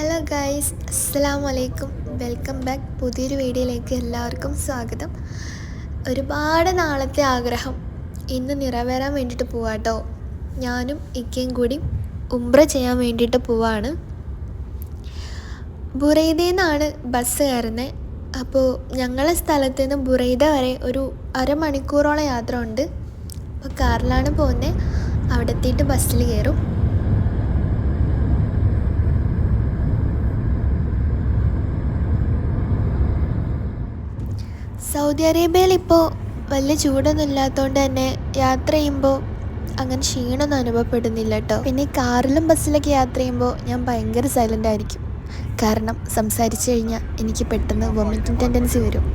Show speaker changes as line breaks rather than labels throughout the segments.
Hello guys അസ്സലാം വലൈക്കും welcome back പുതിയൊരു വീഡിയോയിലേക്ക് എല്ലാവർക്കും സ്വാഗതം. ഒരുപാട് നാളത്തെ ആഗ്രഹം ഇന്ന് നിറവേറാൻ വേണ്ടിയിട്ട് പോവാട്ടോ ഞാനും ഇക്കയും കൂടി ഉംബ്ര ചെയ്യാൻ വേണ്ടിയിട്ട് പോവാണ്. ബുറൈദയിൽ ബസ് കയറുന്നത് അപ്പോൾ ഞങ്ങളെ സ്ഥലത്ത് നിന്ന് ബുറൈദ വരെ ഒരു അരമണിക്കൂറോളം യാത്ര ഉണ്ട്. അപ്പോൾ കാറിലാണ് പോകുന്നത് അവിടെ എത്തിയിട്ട് ബസ്സിൽ കയറും. സൗദി അറേബ്യയിൽ ഇപ്പോൾ വലിയ ചൂടൊന്നും ഇല്ലാത്തതുകൊണ്ട് തന്നെ യാത്ര ചെയ്യുമ്പോൾ അങ്ങനെ ക്ഷീണമൊന്നും അനുഭവപ്പെടുന്നില്ല കേട്ടോ പിന്നെ കാറിലും ബസ്സിലൊക്കെ യാത്ര ചെയ്യുമ്പോൾ ഞാൻ ഭയങ്കര സൈലന്റ് ആയിരിക്കും. കാരണം സംസാരിച്ചു കഴിഞ്ഞാൽ എനിക്ക് പെട്ടെന്ന് വൊമിറ്റിംഗ് ടെൻഡൻസി വരും.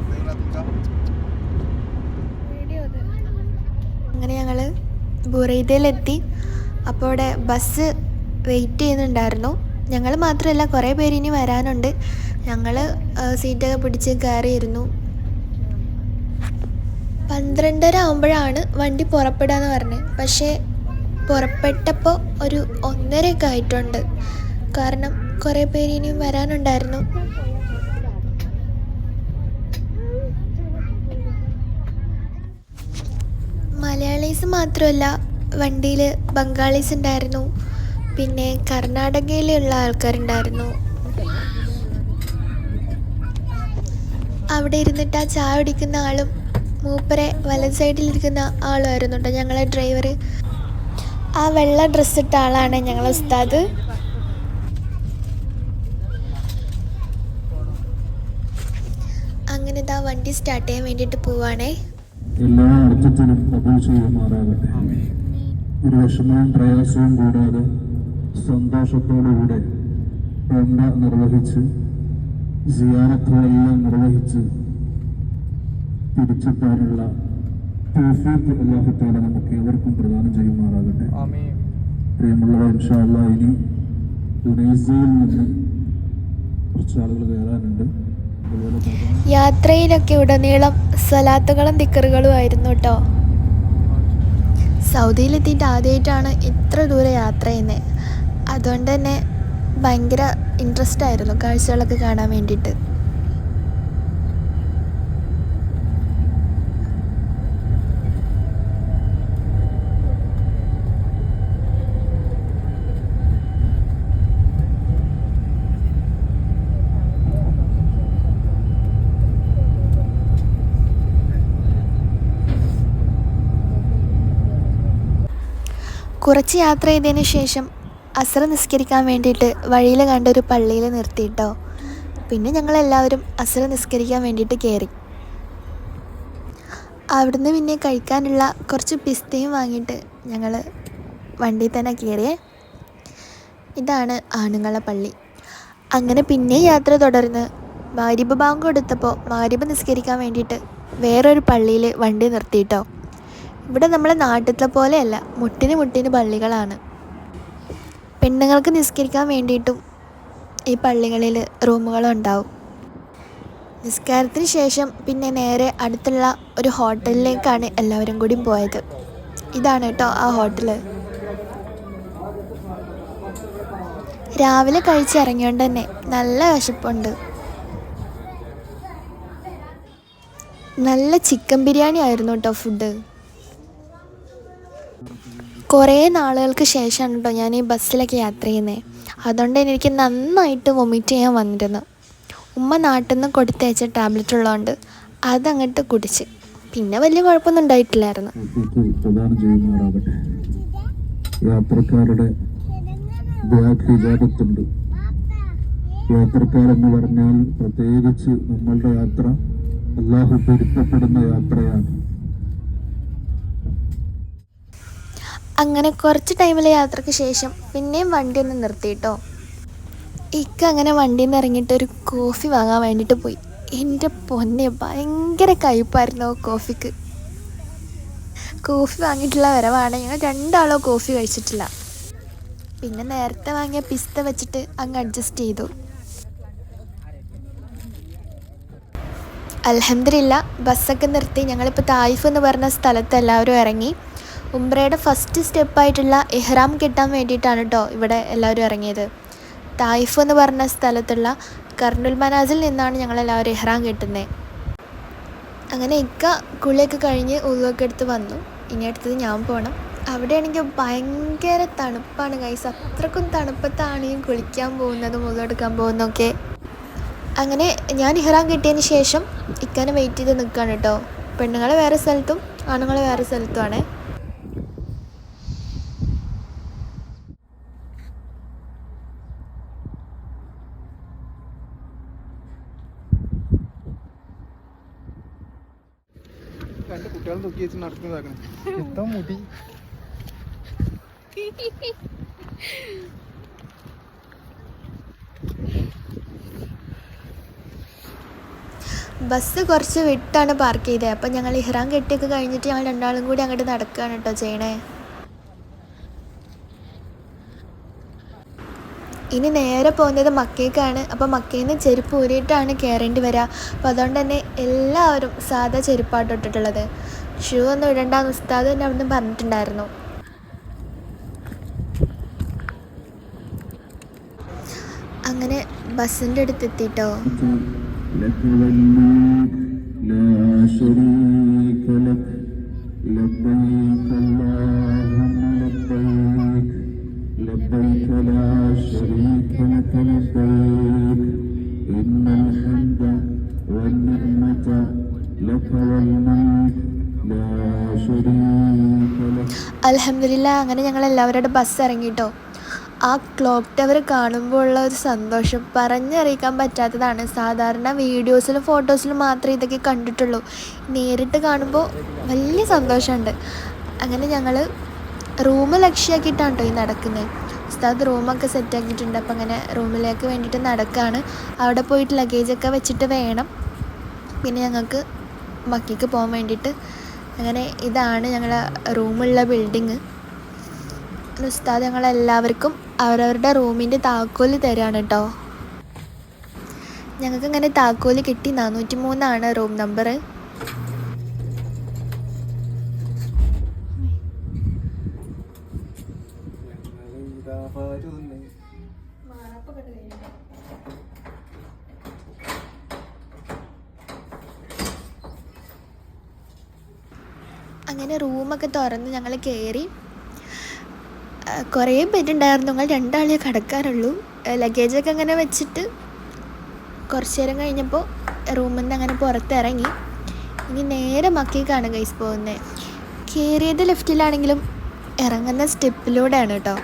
അങ്ങനെ ഞങ്ങൾ ബുറൈദയിലെത്തി. അപ്പോൾ അവിടെ ബസ് വെയിറ്റ് ചെയ്യുന്നുണ്ടായിരുന്നു. ഞങ്ങൾ മാത്രമല്ല കുറേ പേര് ഇനി വരാനുണ്ട്. ഞങ്ങൾ സീറ്റൊക്കെ പിടിച്ച് കയറിയിരുന്നു. പന്ത്രണ്ടര ആകുമ്പോഴാണ് വണ്ടി പുറപ്പെടാന്ന് പറഞ്ഞത്. പക്ഷേ പുറപ്പെട്ടപ്പോൾ ഒരു ഒന്നരയൊക്കെ ആയിട്ടുണ്ട്. കാരണം കുറേ പേര് ഇനിയും വരാനുണ്ടായിരുന്നു. മലയാളീസ് മാത്രമല്ല വണ്ടിയിൽ ബംഗാളീസ് ഉണ്ടായിരുന്നു. പിന്നെ കർണാടകയിലുള്ള ആൾക്കാരുണ്ടായിരുന്നു. അവിടെ ഇരുന്നിട്ട് ആ ചായ കുടിക്കുന്ന ആളും മൂപ്പരെ വലത് സൈഡിലിരിക്കുന്ന ആളുമായിരുന്നു കേട്ടോ ഞങ്ങളെ ഡ്രൈവർ ആ വെള്ള ഡ്രസ്സ് ഇട്ട ആളാണ് ഞങ്ങളെ ഉസ്താദ്. അങ്ങനെ ഇതാ വണ്ടി സ്റ്റാർട്ട് ചെയ്യാൻ വേണ്ടിയിട്ട് പോവാണേ.
സന്തോഷത്തോടുകൂടെ നിർവഹിച്ച് നിർവഹിച്ച് തിരിച്ചെത്താനുള്ള തൗഫീഖ് അല്ലാഹുത്താല നമുക്ക് ഏവർക്കും പ്രദാനം ചെയ്യുമാറാകട്ടെ. പ്രിയമുള്ളവർ ഇൻഷാല്ല ഇനി ഉനൈസയിൽ നിന്ന് കുറച്ച് ആളുകൾ കയറാനുണ്ട്.
യാത്രയിലൊക്കെ ഉടനീളം സലാത്തുകളും ദിക്കറുകളും ആയിരുന്നു കേട്ടോ സൗദിയിലെത്തിയിട്ട് ആദ്യമായിട്ടാണ് ഇത്ര ദൂരെ യാത്ര ചെയ്യുന്നത് അതുകൊണ്ട് തന്നെ ഭയങ്കര ഇൻട്രസ്റ്റ് ആയിരുന്നു കാഴ്ചകളൊക്കെ കാണാൻ വേണ്ടിയിട്ട്. കുറച്ച് യാത്ര ചെയ്തതിന് ശേഷം അസ്ര നിസ്കരിക്കാൻ വേണ്ടിയിട്ട് വഴിയിൽ കണ്ട ഒരു പള്ളിയിൽ നിർത്തിയിട്ടോ. പിന്നെ ഞങ്ങളെല്ലാവരും അസ്ര നിസ്കരിക്കാൻ വേണ്ടിയിട്ട് കയറി. അവിടുന്ന് പിന്നെ കഴിക്കാനുള്ള കുറച്ച് പിസ്തയും വാങ്ങിയിട്ട് ഞങ്ങൾ വണ്ടിയിൽ തന്നെ കയറിയേ. ഇതാണ് ആണുങ്ങളെ പള്ളി. അങ്ങനെ പിന്നെ യാത്ര തുടർന്ന് മാരിബ് ബാങ്ക് കൊടുത്തപ്പോൾ മാരിബ് നിസ്കരിക്കാൻ വേണ്ടിയിട്ട് വേറൊരു പള്ളിയിൽ വണ്ടി നിർത്തിയിട്ടോ. ഇവിടെ നമ്മളെ നാട്ടിലത്തെ പോലെയല്ല. മുട്ടിന് മുട്ടിന് പള്ളികളാണ്. പെണ്ണുങ്ങൾക്ക് നിസ്കരിക്കാൻ വേണ്ടിയിട്ടും ഈ പള്ളികളിൽ റൂമുകളുണ്ടാവും നിസ്കാരത്തിന് ശേഷം പിന്നെ നേരെ അടുത്തുള്ള ഒരു ഹോട്ടലിലേക്കാണ് എല്ലാവരും കൂടി പോയത്. ഇതാണ് കേട്ടോ ആ ഹോട്ടൽ രാവിലെ കഴിച്ചിറങ്ങിയോണ്ട് തന്നെ നല്ല വിശപ്പുണ്ട്. നല്ല ചിക്കൻ ബിരിയാണി ആയിരുന്നു കേട്ടോ ഫുഡ്. കുറേ നാളുകൾക്ക് ശേഷമാണ് കേട്ടോ ഞാൻ ഈ ബസ്സിലൊക്കെ യാത്ര ചെയ്യുന്നത് അതുകൊണ്ട് തന്നെ എനിക്ക് നന്നായിട്ട് വൊമിറ്റ് ചെയ്യാൻ വന്നിരുന്നു. ഉമ്മ നാട്ടിൽ നിന്ന് കൊടുത്തയച്ച ടാബ്ലറ്റ് ഉള്ളതുകൊണ്ട് അതങ്ങോട്ട് കുടിച്ച്. പിന്നെ വലിയ കുഴപ്പമൊന്നും ഉണ്ടായിട്ടില്ലായിരുന്നു.
യാത്രക്കാരുടെ ഇജാബത്തുണ്ട് യാത്രക്കാരെന്ന് പറഞ്ഞാൽ പ്രത്യേകിച്ച് നമ്മളുടെ യാത്ര അല്ലാഹു പൊരുത്തപ്പെടുന്ന യാത്രയാണ്.
അങ്ങനെ കുറച്ച് ടൈമിലെ യാത്രയ്ക്ക് ശേഷം പിന്നെയും വണ്ടി ഒന്ന് നിർത്തിയിട്ടോ ഇക്ക അങ്ങനെ വണ്ടിയിൽ നിന്ന് ഇറങ്ങിയിട്ട് ഒരു കോഫി വാങ്ങാൻ വേണ്ടിയിട്ട് പോയി. എന്റെ പൊന്നെ ഭയങ്കര കയ്പായിരുന്നു കോഫിക്ക്. കോഫി വാങ്ങിയിട്ടുള്ള വരവാണ്. ഞങ്ങൾ രണ്ടാളോ കോഫി കഴിച്ചിട്ടില്ല. പിന്നെ നേരത്തെ വാങ്ങിയ പിസ്ത വെച്ചിട്ട് അങ്ങ് അഡ്ജസ്റ്റ് ചെയ്തു. അലഹമില്ല ബസ്സൊക്കെ നിർത്തി. ഞങ്ങളിപ്പോൾ തായിഫ് എന്ന് പറഞ്ഞ സ്ഥലത്ത് എല്ലാവരും ഇറങ്ങി. ഉംറയുടെ ഫസ്റ്റ് സ്റ്റെപ്പായിട്ടുള്ള എഹ്റാം കെട്ടാൻ വേണ്ടിയിട്ടാണ് കേട്ടോ ഇവിടെ എല്ലാവരും ഇറങ്ങിയത്. തായിഫ് എന്ന് പറഞ്ഞ സ്ഥലത്തുള്ള കർണുൽ മനാസിൽ നിന്നാണ് ഞങ്ങളെല്ലാവരും എഹ്റാം കെട്ടുന്നത് അങ്ങനെ ഇക്ക കുളിയൊക്കെ കഴിഞ്ഞ് ഉറുവൊക്കെ എടുത്ത് വന്നു. ഇനി അടുത്തത് ഞാൻ പോകണം അവിടെയാണെങ്കിൽ ഭയങ്കര തണുപ്പാണ് കൈസ് അത്രക്കും തണുപ്പത്താണ് ഈ കുളിക്കാൻ പോകുന്നതും ഉരുവെടുക്കാൻ പോകുന്നതൊക്കെ. അങ്ങനെ ഞാൻ ഇഹ്റാം കിട്ടിയതിന് ശേഷം ഇക്കാനെ വെയിറ്റ് ചെയ്ത് നിൽക്കുകയാണ് കേട്ടോ പെണ്ണുങ്ങളെ വേറെ സ്ഥലത്തും ആണുങ്ങളെ വേറെ സ്ഥലത്തുമാണ്
കുട്ടികളെ നടക്കുന്നതാക്കണേ. മുടി?
ബസ് കുറച്ച് വിട്ടാണ് പാർക്ക് ചെയ്തത് അപ്പം ഞങ്ങൾ ഇഹ്റാം കെട്ടിയൊക്കെ കഴിഞ്ഞിട്ട് ഞങ്ങൾ രണ്ടാളും കൂടി അങ്ങോട്ട് നടക്കുകയാണ് കേട്ടോ ചെയ്യണേ. ഇനി നേരെ പോകുന്നത് മക്കേക്കാണ്. അപ്പോൾ മക്കയിൽ നിന്ന് ചെരുപ്പ് ഊരിയിട്ടാണ് കയറേണ്ടി വരിക അപ്പോൾ അതുകൊണ്ട് തന്നെ എല്ലാവരും സാധാ ചെരുപ്പാട്ടോ ഇട്ടിട്ടുള്ളത്. ഷൂ ഒന്നും ഇടണ്ടെന്ന് ഉസ്താദ് എന്നെ അവിടുന്ന് പറഞ്ഞിട്ടുണ്ടായിരുന്നു. അങ്ങനെ ബസ്സിന്റെ അടുത്ത്
എത്തിട്ടോ ലാ
അലഹമില്ല അങ്ങനെ ഞങ്ങൾ എല്ലാവരുടെ ബസ് ഇറങ്ങിയിട്ടോ ആ ക്ലോക്ക് ടവർ കാണുമ്പോൾ ഉള്ള ഒരു സന്തോഷം. പറഞ്ഞറിയിക്കാൻ പറ്റാത്തതാണ്. സാധാരണ വീഡിയോസിലും ഫോട്ടോസിലും മാത്രമേ ഇതൊക്കെ കണ്ടിട്ടുള്ളൂ. നേരിട്ട് കാണുമ്പോൾ വലിയ സന്തോഷമുണ്ട്. അങ്ങനെ ഞങ്ങൾ റൂം ലക്ഷ്യമാക്കിയിട്ടാണ് കേട്ടോ ഈ നടക്കുന്നത് ഉസ്താദ് റൂമൊക്കെ സെറ്റാക്കിയിട്ടുണ്ട് അപ്പം അങ്ങനെ റൂമിലേക്ക് വേണ്ടിയിട്ട് നടക്കുകയാണ് അവിടെ പോയിട്ട് ലഗേജൊക്കെ വെച്ചിട്ട് വേണം. പിന്നെ ഞങ്ങൾക്ക് മക്കിക്ക് പോകാൻ വേണ്ടിയിട്ട് അങ്ങനെ ഇതാണ് ഞങ്ങളുടെ റൂമുള്ള ബിൽഡിങ് ഉസ്താദ് ഞങ്ങളെല്ലാവർക്കും അവരവരുടെ റൂമിന്റെ താക്കോൽ തരാണ് കേട്ടോ ഞങ്ങൾക്ക് ഇങ്ങനെ താക്കോൽ കിട്ടി. നാനൂറ്റി മൂന്നാണ് റൂം നമ്പർ അങ്ങനെ റൂമൊക്കെ തുറന്ന് ഞങ്ങൾ കയറി. കുറേ പേരുണ്ടായിരുന്നു ഞങ്ങൾ രണ്ടാളെ കിടക്കാറുള്ളൂ ലഗേജൊക്കെ അങ്ങനെ വെച്ചിട്ട് കുറച്ച് നേരം കഴിഞ്ഞപ്പോൾ റൂമിൽ നിന്ന് അങ്ങനെ പുറത്തിറങ്ങി. ഇനി നേരെ മക്കിക്കാണ് ഗൈസ് പോകുന്നത് കയറിയത് ലെഫ്റ്റിലാണെങ്കിലും ഇറങ്ങുന്ന സ്റ്റെപ്പിലൂടെയാണ് കേട്ടോ.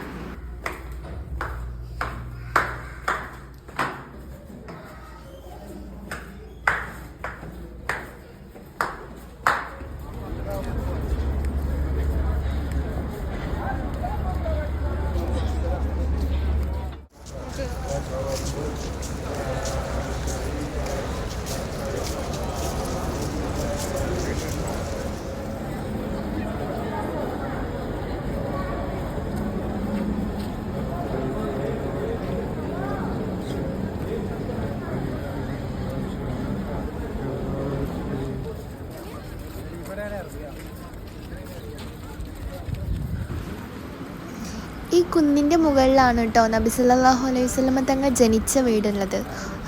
ഈ കുന്നിന്റെ മുകളിലാണ് കേട്ടോ നബി സല്ലാഹു അലൈഹി സ്വലമ തങ്ങൾ ജനിച്ച വീടുള്ളത്.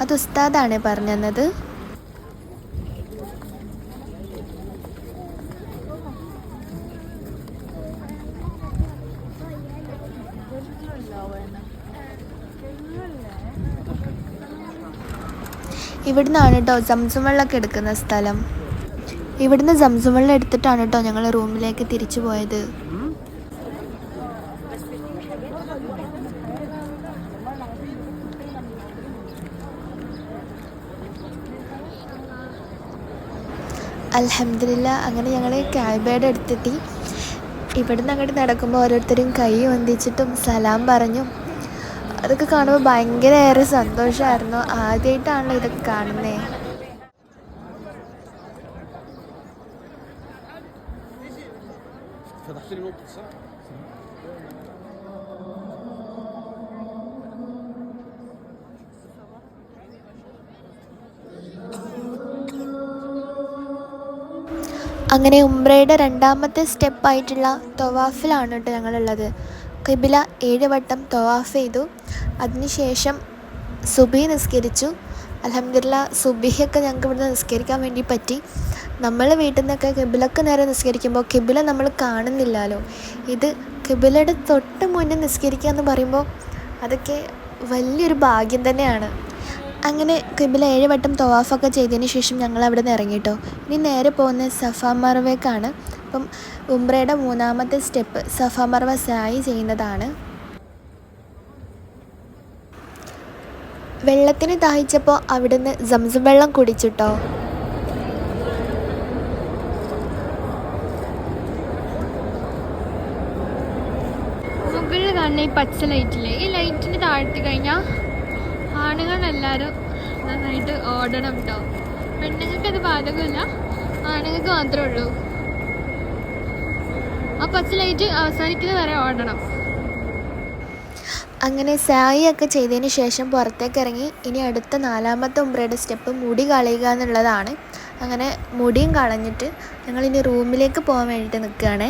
അത് ഉസ്താദാണ് പറഞ്ഞു തന്നത് ഇവിടുന്നാണ് കേട്ടോ സംസം വെള്ളമൊക്കെ എടുക്കുന്ന സ്ഥലം. ഇവിടുന്ന് സംസം വെള്ളം എടുത്തിട്ടാണ് കേട്ടോ ഞങ്ങൾ റൂമിലേക്ക് തിരിച്ചു പോയത്. അലഹമില്ല അങ്ങനെ ഞങ്ങൾ ക്യാബേഡ് എടുത്തിട്ട് ഇവിടുന്ന് അങ്ങോട്ട് നടക്കുമ്പോൾ ഓരോരുത്തരും കൈ വന്ദിച്ചിട്ടും സലാം പറഞ്ഞും അതൊക്കെ കാണുമ്പോൾ ഭയങ്കര ഏറെ സന്തോഷമായിരുന്നു ആദ്യമായിട്ടാണല്ലോ ഇതൊക്കെ കാണുന്നത്
فتحت لي نقطة صح؟
അങ്ങനെ ഉംറയുടെ രണ്ടാമത്തെ സ്റ്റെപ്പായിട്ടുള്ള തൊവാഫിലാണ് കേട്ടോ ഞങ്ങളുള്ളത്. കിബില ഏഴ് വട്ടം തൊവാഫ് ചെയ്തു. അതിനുശേഷം സുബി നിസ്കരിച്ചു. അലഹമില്ല സുബിയൊക്കെ ഞങ്ങൾക്ക് ഇവിടുന്ന് നിസ്കരിക്കാൻ വേണ്ടി പറ്റി. നമ്മൾ വീട്ടിൽ നിന്നൊക്കെ കിബിലക്ക് നേരെ നിസ്കരിക്കുമ്പോൾ കിബില നമ്മൾ കാണുന്നില്ലല്ലോ. ഇത് കിബിലയുടെ തൊട്ട് മുന്നേ നിസ്കരിക്കുക എന്ന് പറയുമ്പോൾ അതൊക്കെ വലിയൊരു ഭാഗ്യം തന്നെയാണ്. അങ്ങനെ കിബില ഏഴ് വട്ടം തവാഫൊക്കെ ചെയ്തതിന് ശേഷം ഞങ്ങൾ അവിടെ നിന്ന് ഇറങ്ങിയിട്ടോ ഇനി നേരെ പോകുന്നത് സഫ മർവേക്കാണ് അപ്പം ഉംറയുടെ മൂന്നാമത്തെ സ്റ്റെപ്പ് സഫ മർവ സായി ചെയ്യുന്നതാണ്. വെള്ളത്തിന് ദാഹിച്ചപ്പോൾ അവിടുന്ന് സംസം വെള്ളം കുടിച്ചിട്ടോ.
മുകളിൽ കാണുന്ന ഈ പച്ച ലൈറ്റില്ലേ? ഈ ലൈറ്റിന് താഴ്ത്തി കഴിഞ്ഞാൽ ആണുങ്ങളെല്ലാവരും നന്നായിട്ട് ഓടണം കേട്ടോ പെണ്ണുങ്ങൾക്ക് അത് ബാധകമില്ല ആണുങ്ങൾക്ക് മാത്രമേ ഉള്ളൂ. ആ പച്ച ലൈറ്റ് അവസാനിക്കുന്നത് വരെ ഓടണം.
അങ്ങനെ സായിയൊക്കെ ചെയ്തതിന് ശേഷം പുറത്തേക്ക് ഇറങ്ങി ഇനി അടുത്ത നാലാമത്തെ ഉമ്പ്രയുടെ സ്റ്റെപ്പ് മുടി കളയുക എന്നുള്ളതാണ്. അങ്ങനെ മുടിയും കളഞ്ഞിട്ട് ഞങ്ങളിനി റൂമിലേക്ക് പോകാൻ വേണ്ടിയിട്ട് നിൽക്കുകയാണ്.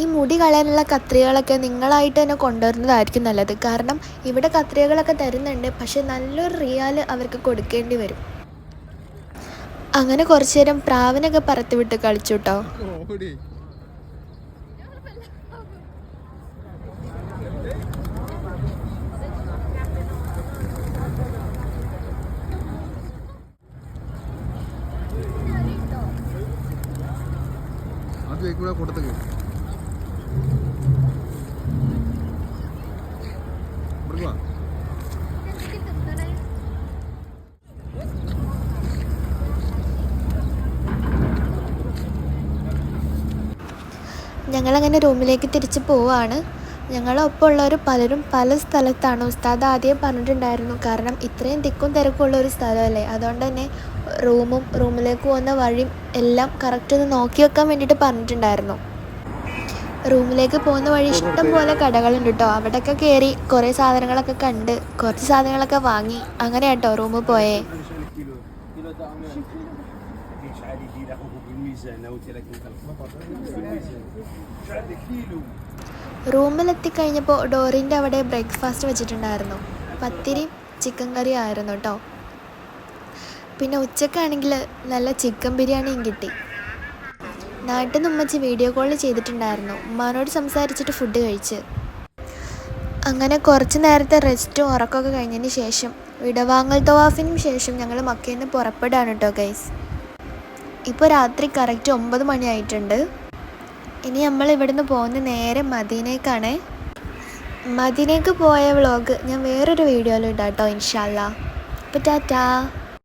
ഈ മുടി കളയാനുള്ള കത്രികകളൊക്കെ നിങ്ങളായിട്ട് തന്നെ കൊണ്ടുവരുന്നതായിരിക്കും നല്ലത്. കാരണം ഇവിടെ കത്രികകളൊക്കെ തരുന്നുണ്ട്. പക്ഷെ നല്ലൊരു റിയാൽ അവർക്ക് കൊടുക്കേണ്ടി വരും. അങ്ങനെ കുറച്ചു നേരം പ്രാവിനൊക്കെ പറത്തി വിട്ട് കളിച്ചു കേട്ടോ
കൂടെ കൊടുത്തത്
ഞങ്ങളങ്ങനെ റൂമിലേക്ക് തിരിച്ച് പോവാണ്. ഞങ്ങളൊപ്പമുള്ളവർ പലരും പല സ്ഥലത്താണ്. ഉസ്താദ് ആദ്യം പറഞ്ഞിട്ടുണ്ടായിരുന്നു കാരണം ഇത്രയും തിക്കും തിരക്കുള്ള ഒരു സ്ഥലമല്ലേ? അതുകൊണ്ട് തന്നെ റൂമും റൂമിലേക്ക് പോകുന്ന വഴിയും എല്ലാം കറക്റ്റ് ഒന്ന് നോക്കി വെക്കാൻ വേണ്ടിയിട്ട് പറഞ്ഞിട്ടുണ്ടായിരുന്നു. റൂമിലേക്ക് പോകുന്ന വഴി ഇഷ്ടം പോലെ കടകളുണ്ട് കേട്ടോ. അവിടെയൊക്കെ കയറി കുറേ സാധനങ്ങളൊക്കെ കണ്ട് കുറച്ച് സാധനങ്ങളൊക്കെ വാങ്ങി. അങ്ങനെ കേട്ടോ റൂമിൽ പോയേ. റൂമിലെത്തി കഴിഞ്ഞപ്പോൾ ഡോറിന്റെ അവിടെ ബ്രേക്ക്ഫാസ്റ്റ് വെച്ചിട്ടുണ്ടായിരുന്നു. പത്തിരിയും ചിക്കൻ കറിയും ആയിരുന്നു കേട്ടോ പിന്നെ ഉച്ചക്കാണെങ്കിൽ നല്ല ചിക്കൻ ബിരിയാണിയും കിട്ടി. നാട്ടിൽ നിന്ന് ഉമ്മച്ചി വീഡിയോ കോൾ ചെയ്തിട്ടുണ്ടായിരുന്നു. ഉമ്മാനോട് സംസാരിച്ചിട്ട് ഫുഡ് കഴിച്ച്. അങ്ങനെ കുറച്ച് നേരത്തെ റെസ്റ്റും ഉറക്കമൊക്കെ കഴിഞ്ഞതിന് ശേഷം വിടവാങ്ങൽ തവാഫിനും ശേഷം ഞങ്ങൾ മക്കയിൽ നിന്ന് പുറപ്പെടുകയാണ് കേട്ടോ ഗൈസ് ഇപ്പോൾ രാത്രി കറക്റ്റ് ഒമ്പത് മണിയായിട്ടുണ്ട്. ഇനി നമ്മൾ ഇവിടുന്ന് പോകുന്ന നേരെ മദീനേക്കാണ്. മദീനേക്ക് പോയ വ്ളോഗ് ഞാൻ വേറൊരു വീഡിയോയിൽ ഇടാം കേട്ടോ ഇൻഷാല്ല അപ്പോൾ ടാറ്റാ.